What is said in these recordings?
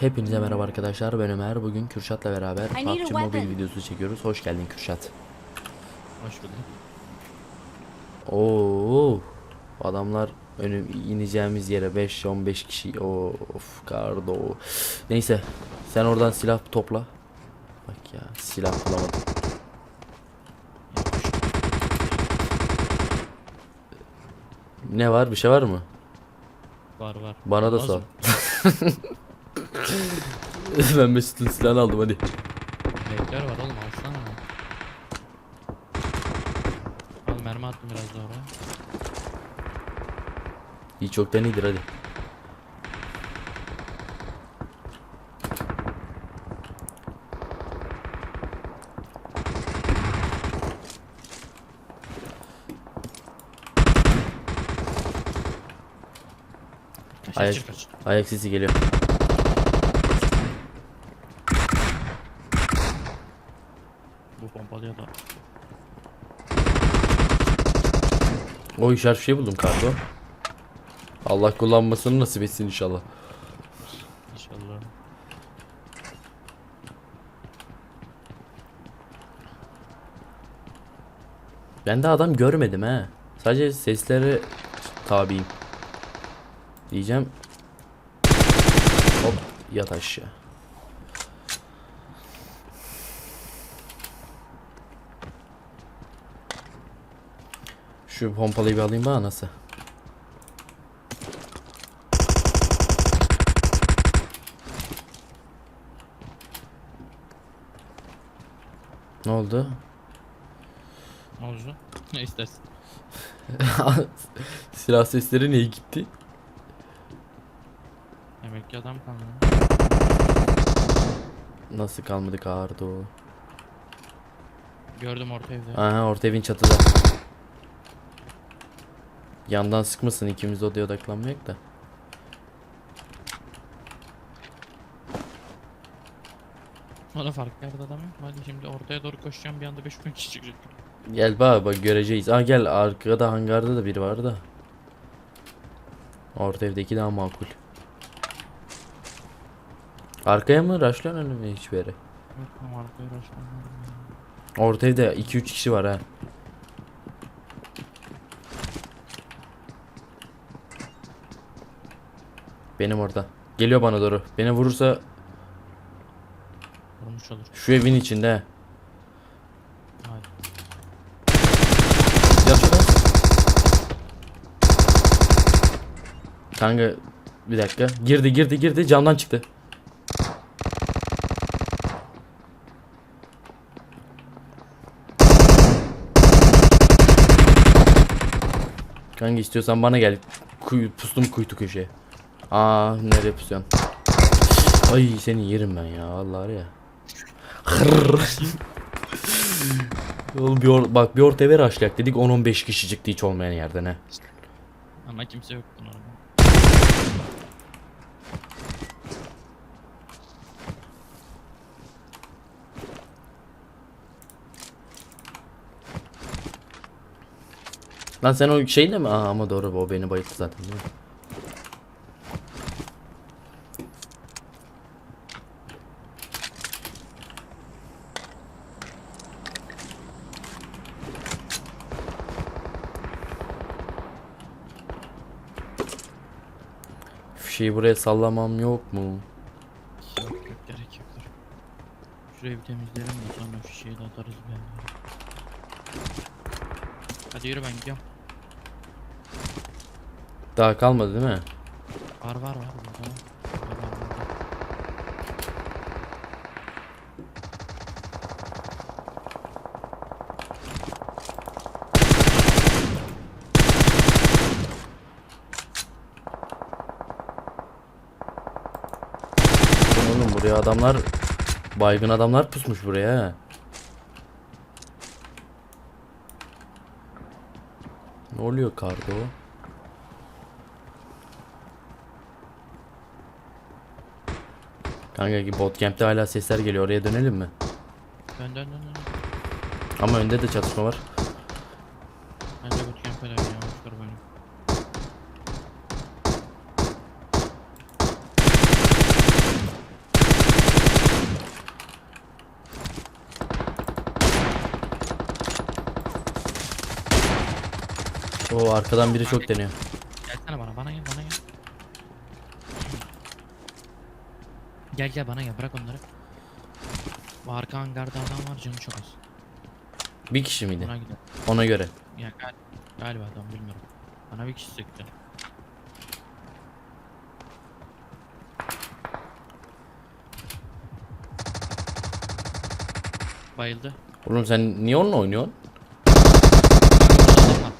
Hepinize merhaba arkadaşlar ben Ömer. Bugün Kürşat'la beraber PUBG Mobile videosu çekiyoruz. Hoş geldin Kürşat. Hoş bulduk. Oo adamlar önüm ineceğimiz yere 5-15 kişi. Of kardo. Neyse sen oradan silah topla. Bak ya silah bulamadım. Ne var bir şey var mı? Var var. bana da Olmaz sor? ben Mesut'un silahını aldım hadi Rektör var oğlum alsana. Al mermi attım biraz daha oraya. hiç yoktan iyidir hadi Kaç Ayak- kaç. Ayak sesi geliyor. Bu pompalıya da. O işaret bir şey buldum kargo. Allah kullanmasını nasip etsin inşallah. İnşallah. Ben de adam görmedim he. Sadece sesleri tabiyim. Diyeceğim. Hop yat aşağı. Şu pompalıyı bir alayım bana nasıl? Ne oldu? Ne oldu? Ne istersin? Silah sesleri niye gitti? Demek ki adam kaldı. Nasıl kalmadı Kardo? Gördüm orta evde. Aha orta evin çatıda. Yandan sıkmasın ikimiz odaya odaklanmayak da. Bana farklı yerde adam yok. Hadi şimdi ortaya doğru koşacağım bir anda 5000 kişi çıkacak. Gel bak bak göreceğiz. Aa gel arkada hangarda da biri var da. Orta evdeki daha makul. Arkaya mı raşlan önüme hiçbir yere? Yok arkaya uğraşmam. Orta evde 2-3 kişi var ha. Benim orada. Geliyor bana doğru. Beni vurursa Vurmuş olur. şu evin içinde. he. Şuradan. Kanka bir dakika. Girdi girdi girdi camdan çıktı. Kanka istiyorsan bana gel. Kuyu, pustum kuytu köşeye. Aa nereye pusuyorsun? Ay seni yerim ben ya vallahi ya. Oğlum bir or- bak bir orta ver açlayak dedik 10-15 kişi çıktı hiç olmayan yerden he. Ama kimse yoktu orada. Lan sen o şeyle mi? Aa ama doğru o beni bayılttı zaten değil mi? Fişeği buraya sallamam yok mu? Yok yok gerek yok. dur. Şurayı bir temizleyelim de sonra şu şeyi de atarız yerlere. Hadi yürü ben gidiyorum. Daha kalmadı değil mi? Var var var burada. Var, var, burada. Oğlum buraya adamlar baygın adamlar pusmuş buraya. Ne oluyor kargo? Kanka botcamp'te hala sesler geliyor. Oraya dönelim mi? Dön dön dön dön. Ama önde de çatışma var. Bence bootcamp'e dön ya. Boş ver beni. O arkadan biri çok deniyor. Gelsene bana bana gel bana gel. Gel gel bana gel bırak onları. Bu arka hangarda adam var canı çok az. Bir kişi miydi? Ona gidelim. Ona göre. Ya gal galiba adam bilmiyorum. Bana bir kişi sıktı. Bayıldı. Oğlum sen niye onunla oynuyorsun? Bak orada adam var.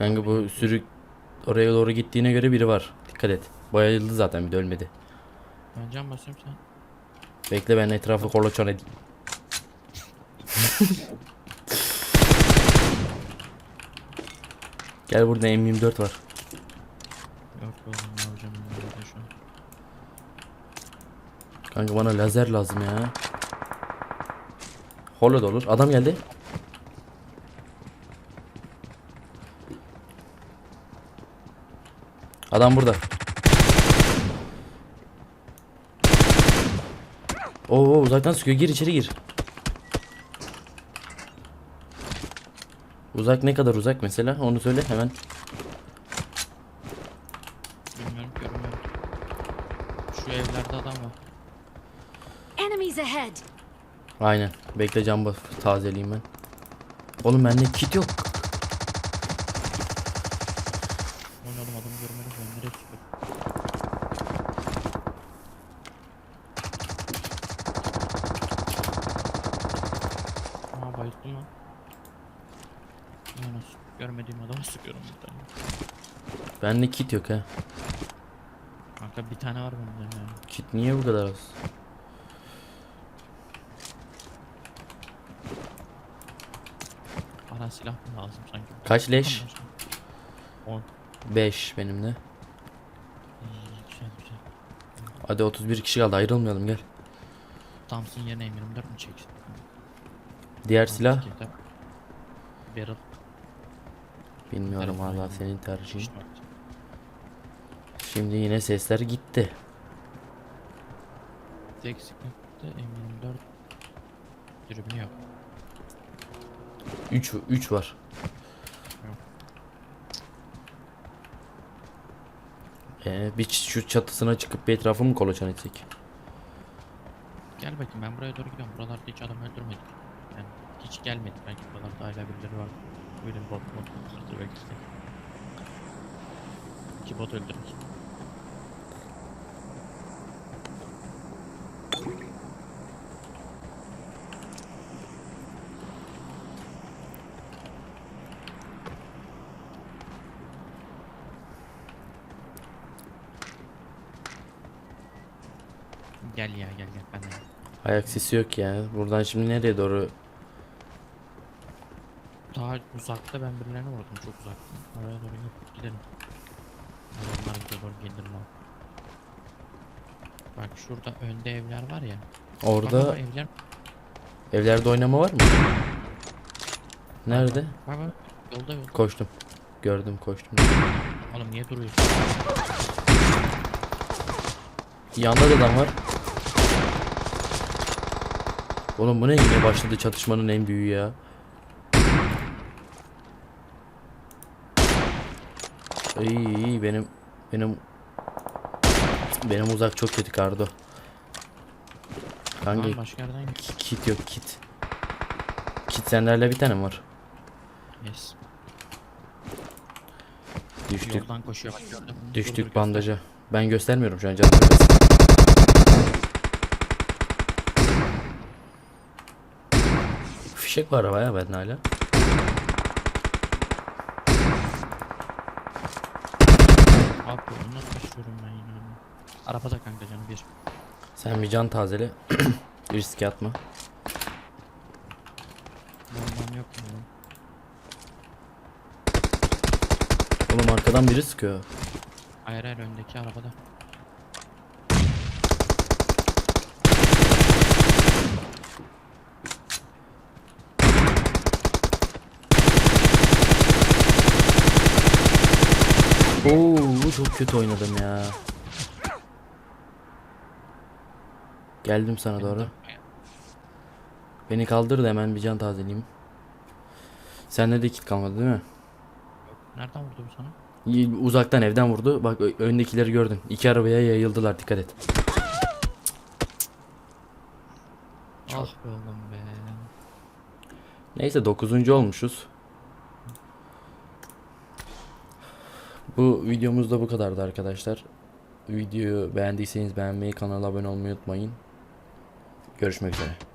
Kanka bu sürü oraya doğru gittiğine göre biri var. Dikkat et. Bayıldı zaten bir de ölmedi. Ben can basıyorum sen. Bekle ben etrafı kolaçan edeyim. Gel burada M24 var. Yok oğlum ne yapacağım ben burada şu an. Kanka bana lazer lazım ya. Holo da olur. Adam geldi. Adam burada. Oo uzaktan sıkıyor. Gir içeri gir. Uzak ne kadar uzak mesela? Onu söyle hemen. Bilmiyorum görmüyorum. Şu evlerde adam var. Enemies ahead! Aynen. Bekle bas tazeleyeyim ben. Oğlum bende kit yok. Oynadım adamı görmedim ben nereye çıkıyor? Aa bayıldım lan. Yunus bir tane. Bende kit yok ha. Kanka bir tane var bende yani. Kit niye bu kadar az? Bana silah mı lazım sanki? Kaç leş? 10. 5 benim de. İyi, güzel güzel. Hadi 31 kişi kaldı ayrılmayalım gel. Thompson yerine M24 mü çeksin? Diğer silah. Barrel. Bilmiyorum aynen. senin tercihin. Şimdi yine sesler gitti. Tek sıkıntı M24 dürbünü yok. 3 3 var. Ee, bir şu çatısına çıkıp bir etrafı mı kolaçan etsek? Gel bakayım ben buraya doğru gidiyorum. Buralarda hiç adam öldürmedik. Yani hiç gelmedi. Belki buralarda hala birileri var. Bugün bot bot öldürmek istedim. İki bot öldürmek. Gel ya gel gel ben de. Ayak sesi yok ya. Buradan şimdi nereye doğru? Daha uzakta ben birilerine vurdum çok uzakta. Oraya doğru gidip gidelim. Adamlar bize doğru gelir lan. Bak şurada önde evler var ya. Orada bak, evler. evlerde oynama var mı? Nerede? Bak bak yolda yolda. Koştum. Gördüm koştum. Oğlum niye duruyorsun? Yanda da adam var. Oğlum bu ne yine başladı çatışmanın en büyüğü ya. İyi iyi benim benim benim uzak çok kötü kardo. Kanka başka yerden kit yok kit. Kit senlerle bir tane var? Yes. Düştük Yoldan koşuyor bak mü? Dur, dur, düştük göster. bandaja. Ben göstermiyorum şu an canım. Fişek var arabaya bende hala. Abi bunu nasıl taşıyorum ben yine? Arabada kanka canı bir. Sen bir can tazele. Riske atma. Bombam yok mu? Oğlum arkadan biri sıkıyor. Hayır hayır öndeki arabada. Oo çok kötü oynadım ya. Geldim sana doğru. Beni kaldır da hemen bir can tazeleyeyim. Sende de kit kalmadı değil mi? Nereden vurdu bu sana? Uzaktan evden vurdu. Bak öndekileri gördün. İki arabaya yayıldılar dikkat et. Ah be oğlum be. Neyse 9. olmuşuz. Bu videomuz da bu kadardı arkadaşlar. Videoyu beğendiyseniz beğenmeyi, kanala abone olmayı unutmayın. Görüşmek üzere.